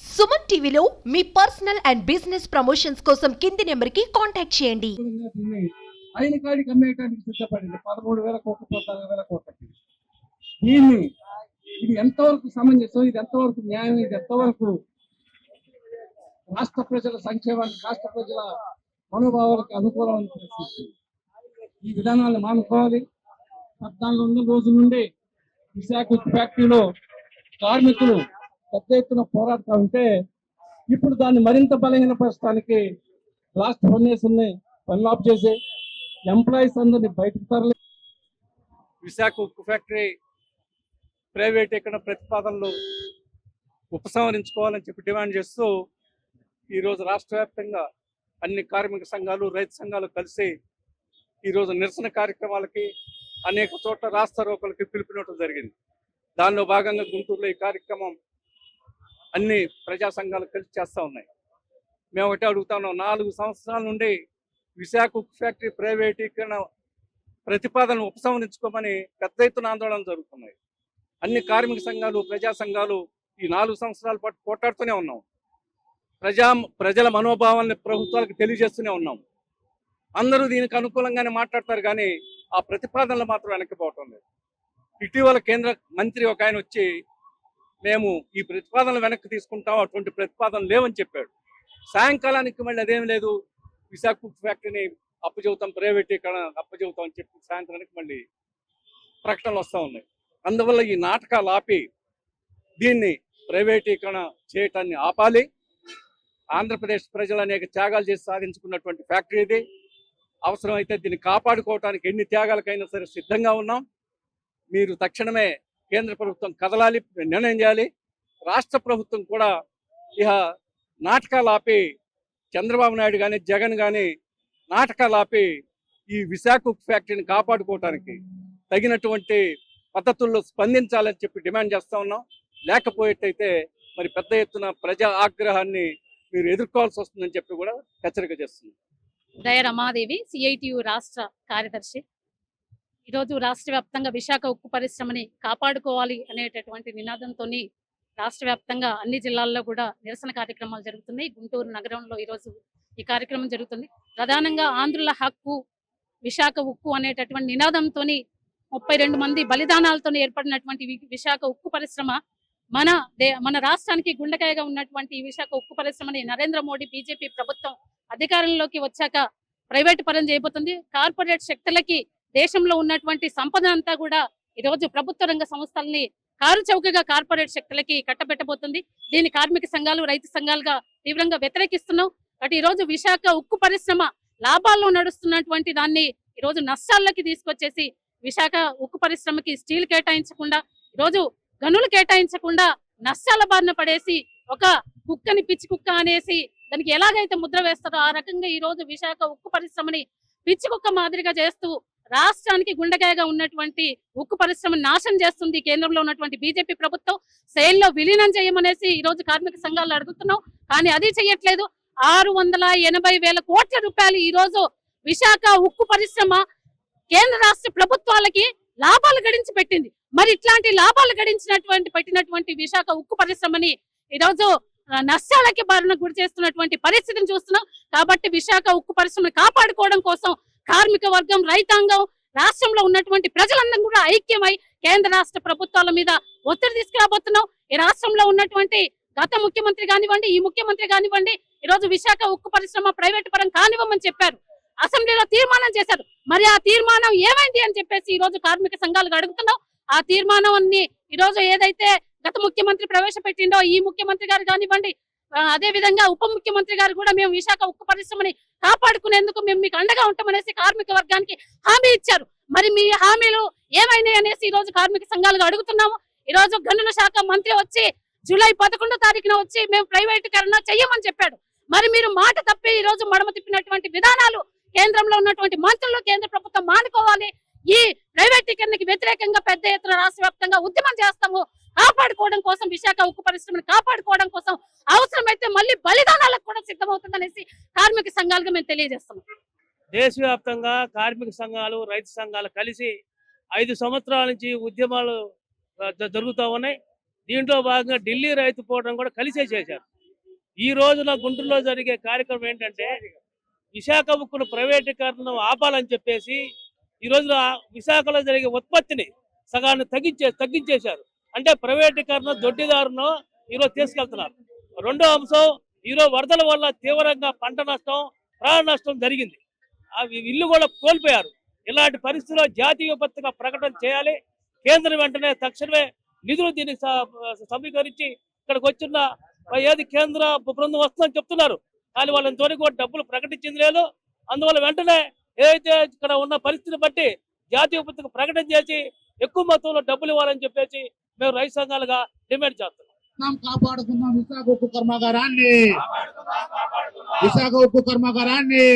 సుమన్ టీవీలో మీ personal and business promotions కోసం కింది నెంబర్కి కాంటాక్ట్ చేయండి. అనుకూలంగా అయిన కాడికి అమ్మేయడానికి సిద్ధపడింది. పదమూడు వేల కోట్ల పద్నాలుగు వేల కోట్లకి దీన్ని ఇది ఎంతవరకు సమంజసం ఇది ఎంతవరకు న్యాయం ఇది ఎంతవరకు రాష్ట్ర ప్రజల సంక్షేమానికి రాష్ట్ర ప్రజల మనోభావాలకు అనుకూలమైన ప్రశ్నిస్తుంది. ఈ విధానాలను మానుకోవాలి. పద్నాలుగు వందల రోజుల నుండి విశాఖ ఫ్యాక్టరీలో కార్మికులు పెద్ద ఎత్తున పోరాడుతూ ఉంటే ఇప్పుడు దాన్ని మరింత బలహీనపరచడానికి రాష్ట్ర ఫౌండేషన్ పనులు ఆఫ్ చేసి ఎంప్లాయీస్ అందరినీ బయటకు తరలి విశాఖ ఉక్కు ఫ్యాక్టరీ ప్రైవేటీకరణ ప్రతిపాదనలు ఉపసంహరించుకోవాలని చెప్పి డిమాండ్ చేస్తూ ఈరోజు రాష్ట్ర వ్యాప్తంగా అన్ని కార్మిక సంఘాలు రైతు సంఘాలు కలిసి ఈరోజు నిరసన కార్యక్రమాలకి అనేక చోట్ల రాస్త రోకలకి పిలుపునివ్వడం జరిగింది. దానిలో భాగంగా గుంటూరులో ఈ కార్యక్రమం అన్ని ప్రజా సంఘాలు కలిసి చేస్తూ ఉన్నాయి. మేము ఒకటే అడుగుతున్నాం నాలుగు సంవత్సరాల నుండి విశాఖ ఉక్కు ఫ్యాక్టరీ ప్రైవేటీకరణ ప్రతిపాదనలు ఉపసంహరించుకోమని పెద్ద ఎత్తున ఆందోళన జరుగుతున్నాయి. అన్ని కార్మిక సంఘాలు ప్రజా సంఘాలు ఈ నాలుగు సంవత్సరాల పాటు పోట్లాడుతూనే ఉన్నాం. ప్రజా ప్రజల మనోభావాలని ప్రభుత్వాలకు తెలియజేస్తూనే ఉన్నాం. అందరూ దీనికి అనుకూలంగానే మాట్లాడతారు కానీ ఆ ప్రతిపాదనలు మాత్రం వెనక్కిపోవటం లేదు. ఇటీవల కేంద్ర మంత్రి ఒక ఆయన వచ్చి మేము ఈ ప్రతిపాదనలు వెనక్కి తీసుకుంటాం అటువంటి ప్రతిపాదనలు లేవని చెప్పాడు. సాయంకాలానికి మళ్ళీ అదేం లేదు. విశాఖ ఫ్యాక్టరీని అప్పచెబుతాం ప్రైవేటీకరణ అప్పచెబుతాం అని చెప్పి సాయంత్రానికి మళ్ళీ ప్రకటనలు వస్తూ ఉన్నాయి. అందువల్ల ఈ నాటకాలు ఆపి దీన్ని ప్రైవేటీకరణ చేయటాన్ని ఆపాలి. ఆంధ్రప్రదేశ్ ప్రజలు అనేక త్యాగాలు చేసి సాధించుకున్నటువంటి ఫ్యాక్టరీ ఇది. అవసరమైతే దీన్ని కాపాడుకోవటానికి ఎన్ని త్యాగాలకైనా సరే సిద్ధంగా ఉన్నాం. మీరు తక్షణమే కేంద్ర ప్రభుత్వం కదలాలి నిర్ణయం చేయాలి. రాష్ట్ర ప్రభుత్వం కూడా ఇక నాటకాలు ఆపి చంద్రబాబు నాయుడు కానీ జగన్ కానీ నాటకాలు ఆపి ఈ విశాఖ ఫ్యాక్టరీని కాపాడుకోవటానికి తగినటువంటి పద్ధతుల్లో స్పందించాలని చెప్పి డిమాండ్ చేస్తా ఉన్నాం. లేకపోయేటైతే మరి పెద్ద ఎత్తున ప్రజా ఆగ్రహాన్ని మీరు ఎదుర్కోవాల్సి వస్తుందని చెప్పి కూడా హెచ్చరిక చేస్తున్నాం. దయ రమాదేవి సిఐటియు రాష్ట్ర కార్యదర్శి. ఈరోజు రాష్ట్ర వ్యాప్తంగా విశాఖ ఉక్కు పరిశ్రమని కాపాడుకోవాలి అనేటటువంటి నినాదంతో రాష్ట్ర వ్యాప్తంగా అన్ని జిల్లాల్లో కూడా నిరసన కార్యక్రమాలు జరుగుతున్నాయి. గుంటూరు నగరంలో ఈరోజు ఈ కార్యక్రమం జరుగుతుంది. ప్రధానంగా ఆంధ్రుల హక్కు విశాఖ ఉక్కు అనేటటువంటి నినాదంతో ముప్పై రెండు మంది బలిదానాలతో ఏర్పడినటువంటి విశాఖ ఉక్కు పరిశ్రమ మన దే మన రాష్ట్రానికి గుండెకాయగా ఉన్నటువంటి ఈ విశాఖ ఉక్కు పరిశ్రమని నరేంద్ర మోడీ బీజేపీ ప్రభుత్వం అధికారంలోకి వచ్చాక ప్రైవేట్ పరం చేయబోతుంది. కార్పొరేట్ శక్తులకి దేశంలో ఉన్నటువంటి సంపద అంతా కూడా ఈ రోజు ప్రభుత్వ రంగ సంస్థల్ని కారు చౌకగా కార్పొరేట్ శక్తులకి కట్టబెట్టబోతుంది. దీని కార్మిక సంఘాలు రైతు సంఘాలుగా తీవ్రంగా వ్యతిరేకిస్తున్నాం. బట్ ఈ రోజు విశాఖ ఉక్కు పరిశ్రమ లాభాల్లో నడుస్తున్నటువంటి దాన్ని ఈ రోజు నష్టాల్లోకి తీసుకొచ్చేసి విశాఖ ఉక్కు పరిశ్రమకి స్టీల్ కేటాయించకుండా ఈ రోజు గనులు కేటాయించకుండా నష్టాల బారిన పడేసి ఒక కుక్కని పిచ్చి కుక్క అనేసి దానికి ఎలాగైతే ముద్ర వేస్తారో ఆ రకంగా ఈ రోజు విశాఖ ఉక్కు పరిశ్రమని పిచ్చి కుక్క మాదిరిగా చేస్తూ రాష్ట్రానికి గుండెకాయగా ఉన్నటువంటి ఉక్కు పరిశ్రమ నాశనం చేస్తుంది కేంద్రంలో ఉన్నటువంటి బీజేపీ ప్రభుత్వం. సేల్లో విలీనం చేయమనేసి ఈ రోజు కార్మిక సంఘాలు అడుగుతున్నాం. కానీ అది చేయట్లేదు. ఆరు వందల ఎనభై వేల కోట్ల రూపాయలు ఈ రోజు విశాఖ ఉక్కు పరిశ్రమ కేంద్ర రాష్ట్ర ప్రభుత్వాలకి లాభాలు గడించి పెట్టింది. మరి ఇట్లాంటి లాభాలు గడించినటువంటి పెట్టినటువంటి విశాఖ ఉక్కు పరిశ్రమని ఈ రోజు నష్టాలకి బారిన గురి చేస్తున్నటువంటి పరిస్థితిని చూస్తున్నాం. కాబట్టి విశాఖ ఉక్కు పరిశ్రమని కాపాడుకోవడం కోసం కార్మిక వర్గం రైతాంగం రాష్ట్రంలో ఉన్నటువంటి ప్రజలందరం కూడా ఐక్యమై కేంద్ర రాష్ట్ర ప్రభుత్వాల మీద ఒత్తిడి తీసుకురాబోతున్నాం. ఈ రాష్ట్రంలో ఉన్నటువంటి గత ముఖ్యమంత్రి కానివ్వండి ఈ ముఖ్యమంత్రి కానివ్వండి ఈ రోజు విశాఖ ఉక్కు పరిశ్రమ ప్రైవేట్ పరం కానివ్వమని చెప్పారు. అసెంబ్లీలో తీర్మానం చేశారు. మరి ఆ తీర్మానం ఏమైంది అని చెప్పేసి ఈ రోజు కార్మిక సంఘాలు అడుగుతున్నాం. ఆ తీర్మానం అన్ని ఈ రోజు ఏదైతే గత ముఖ్యమంత్రి ప్రవేశపెట్టిండో ఈ ముఖ్యమంత్రి గారు కానివ్వండి అదే విధంగా ఉప ముఖ్యమంత్రి గారు కూడా మేము విశాఖ ఉక్కు పరిశ్రమని కాపాడుకునేందుకు మేము మీకు అండగా ఉంటామనేసి కార్మిక వర్గానికి హామీ ఇచ్చారు. మరి మీ హామీలు ఏమైనాయి అనేసి ఈ రోజు కార్మిక సంఘాలుగా అడుగుతున్నాము. ఈ రోజు గనుల శాఖ మంత్రి వచ్చి జూలై పదకొండో తారీఖున వచ్చి మేము ప్రైవేటీకరణ చెయ్యమని చెప్పాడు. మరి మీరు మాట తప్పి ఈ రోజు మడమ తిప్పినటువంటి విధానాలు కేంద్రంలో ఉన్నటువంటి మంత్రులు కేంద్ర ప్రభుత్వం మానుకోవాలి. ఈ ప్రైవేటీకరణకి వ్యతిరేకంగా పెద్ద ఎత్తున రాష్ట్ర వ్యాప్తంగా ఉద్యమం చేస్తాము. కాపాడుకోవడం కోసం విశాఖ ఉక్కు పరిశ్రమను కాపాడుకోవడం కోసం అవసరమైతే మళ్ళీ బలిదానాలకు కూడా సిద్ధమవుతుందనేసి కార్మిక సంఘాలుగా మేము తెలియజేస్తున్నాం. దేశవ్యాప్తంగా కార్మిక సంఘాలు రైతు సంఘాలు కలిసి ఐదు సంవత్సరాల నుంచి ఉద్యమాలు జరుగుతూ ఉన్నాయి. దీంట్లో భాగంగా ఢిల్లీ రైతు పోవడం కూడా కలిసే చేశారు. ఈ రోజున గుంటూరులో జరిగే కార్యక్రమం ఏంటంటే విశాఖ ఉక్కును ప్రైవేటీకరణ ఆపాలని చెప్పేసి ఈ రోజున విశాఖలో జరిగే ఉత్పత్తిని సగాన్ని తగ్గించే తగ్గించేశారు. అంటే ప్రైవేటీకరణ దొడ్డిదారును ఈరోజు తీసుకెళ్తున్నారు. రెండో అంశం ఈరోజు వరదల వల్ల తీవ్రంగా పంట నష్టం ప్రాణ నష్టం జరిగింది. అవి ఇల్లు కూడా కోల్పోయారు. ఇలాంటి పరిస్థితుల్లో జాతీయ విపత్తుగా ప్రకటన చేయాలి. కేంద్రం వెంటనే తక్షణమే నిధులు దీనికి సమీకరించి ఇక్కడికి వచ్చిన ఏది కేంద్ర బృందం వస్తుందని చెప్తున్నారు. కానీ వాళ్ళని తోని కూడా డబ్బులు ప్రకటించింది లేదు. అందువల్ల వెంటనే ఏదైతే ఇక్కడ ఉన్న పరిస్థితిని బట్టి జాతీయ విపత్తుకు ప్రకటన చేసి ఎక్కువ మొత్తంలో డబ్బులు ఇవ్వాలని చెప్పేసి మేము రైతు సంఘాలుగా డిమాండ్ చేస్తున్నాం మనం కాపాడుకుందాం విశాఖ ఉక్కు కర్మాగారాన్ని విశాఖ ఉక్కు కర్మాగారాన్ని